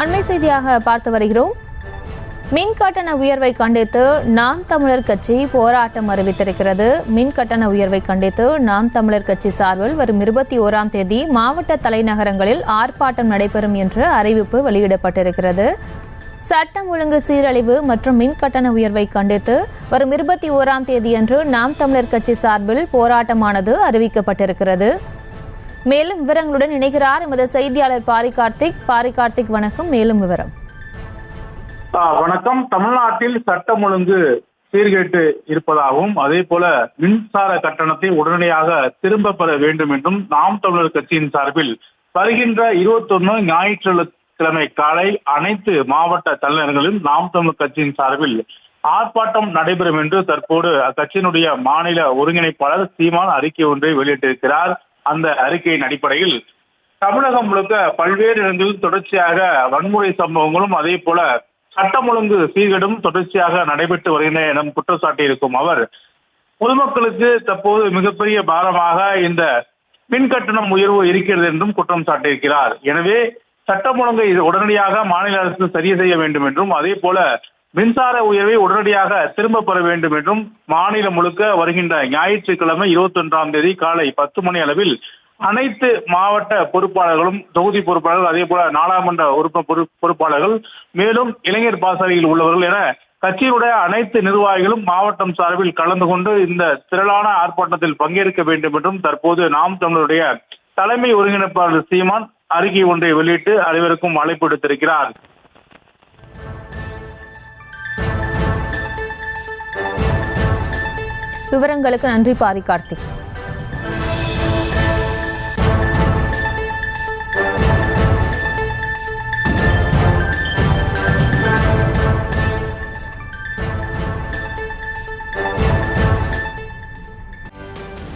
அண்மை செய்தியாக பார்த்து வருகிறோம். மின் கட்டண உயர்வை கண்டித்து நாம் தமிழர் கட்சி போராட்டம் அறிவித்திருக்கிறது. மின் கட்டண உயர்வை கண்டித்து நாம் தமிழர் கட்சி சார்பில் வரும் இருபத்தி ஓராம் தேதி மாவட்ட தலைநகரங்களில் ஆர்ப்பாட்டம் நடைபெறும் என்று அறிவிப்பு வெளியிடப்பட்டிருக்கிறது. சட்டம் ஒழுங்கு சீரழிவு மற்றும் மின் கட்டண உயர்வை கண்டித்து வரும் இருபத்தி ஓராம் தேதியன்று நாம் தமிழர் கட்சி சார்பில் போராட்டமானது அறிவிக்கப்பட்டிருக்கிறது. மேலும் விவரங்களுடன் இணைகிறார் எமது செய்தியாளர் பாரி கார்த்திக் பாரி கார்த்திக் வணக்கம். மேலும் விவரம். வணக்கம். தமிழ்நாட்டில் சட்டம் ஒழுங்கு சீர்கேட்டு இருப்பதாகவும் அதே போல மின்சார கட்டணத்தை உடனடியாக திரும்ப பெற வேண்டும் என்றும் நாம் தமிழர் கட்சியின் சார்பில் வருகின்ற இருபத்தொன்னு ஞாயிற்றுக்கிழமை காலை அனைத்து மாவட்ட தலைநகர்களிலும் நாம் தமிழர் கட்சியின் சார்பில் ஆர்ப்பாட்டம் நடைபெறும் என்று தற்போது அக்கட்சியினுடைய மாநில ஒருங்கிணைப்பாளர் சீமான் அறிக்கை ஒன்றை வெளியிட்டிருக்கிறார். அந்த அறிக்கையின் அடிப்படையில் தமிழகம் முழுக்க பல்வேறு இடங்களில் தொடர்ச்சியாக வன்முறை சம்பவங்களும் அதே போல சட்டம் ஒழுங்கு சீர்கேடும் தொடர்ச்சியாக நடைபெற்று வருகின்றன என குற்றம் சாட்டியிருக்கும் அவர். பொதுமக்களுக்கு தற்போது மிகப்பெரிய பாரமாக இந்த மின் கட்டணம் உயர்வு இருக்கிறது என்றும் குற்றம் சாட்டியிருக்கிறார். எனவே சட்டம் ஒழுங்கை உடனடியாக மாநில அரசு சரி செய்ய வேண்டும் என்றும் அதே போல மின்சார உயர்வை உடனடியாக திரும்ப பெற வேண்டும் என்றும் மாநிலம் முழுக்க வருகின்ற ஞாயிற்றுக்கிழமை இருபத்தி ஒன்றாம் தேதி காலை பத்து மணி அளவில் அனைத்து மாவட்ட பொறுப்பாளர்களும் தொகுதி பொறுப்பாளர்கள் அதே போல நாடாளுமன்ற உறுப்பு பொறுப்பாளர்கள் மேலும் இளைஞர் பாசறையில் உள்ளவர்கள் என கட்சியினுடைய அனைத்து நிர்வாகிகளும் மாவட்டம் சார்பில் கலந்து கொண்டு இந்த திரளான ஆர்ப்பாட்டத்தில் பங்கேற்க வேண்டும் என்றும் தற்போது நாம் தமிழருடைய தலைமை ஒருங்கிணைப்பாளர் சீமான் அறிக்கை ஒன்றை வெளியிட்டு அனைவருக்கும் அழைப்பு விடுத்திருக்கிறார். விவரங்களுக்கு நன்றி பாரி கார்த்திக்.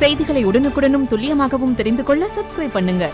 செய்திகளை உடனுக்குடனும் துல்லியமாகவும் தெரிந்து கொள்ள சப்ஸ்கிரைப் பண்ணுங்க.